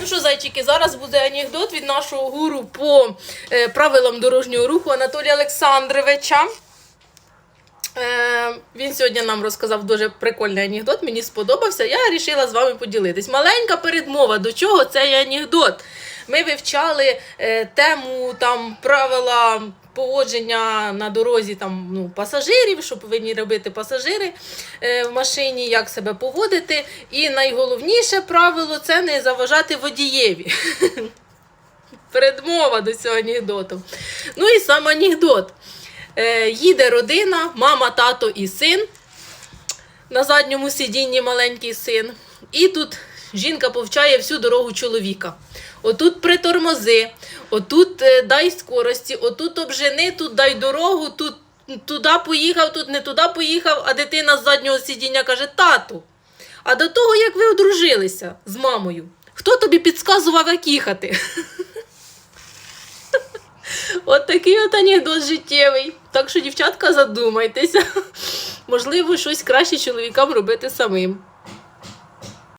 Ну що, зайчики, зараз буде анекдот від нашого гуру по е, правилам дорожнього руху Анатолія Олександровича. Е, він сьогодні нам розказав дуже прикольний анекдот, мені сподобався. Я вирішила з вами поділитись. Маленька передмова, до чого цей анекдот. Ми вивчали е, тему там правила поводження на дорозі там, ну, пасажирів, що повинні робити пасажири е, в машині, як себе поводити. І найголовніше правило це не заважати водієві. Передмова до цього анекдоту. Ну і сам анекдот. Е, їде родина, мама, тато і син. На задньому сидінні маленький син. І тут жінка повчає всю дорогу чоловіка. Отут притормози, отут е, дай скорості, отут обжени, тут дай дорогу, тут туди поїхав, тут не туди поїхав, а дитина з заднього сидіння каже: тату. А до того, як ви одружилися з мамою, хто тобі підказував, як їхати? От такий от анекдот життєвий. Так що, дівчатка, задумайтеся. Можливо, щось краще чоловікам робити самим.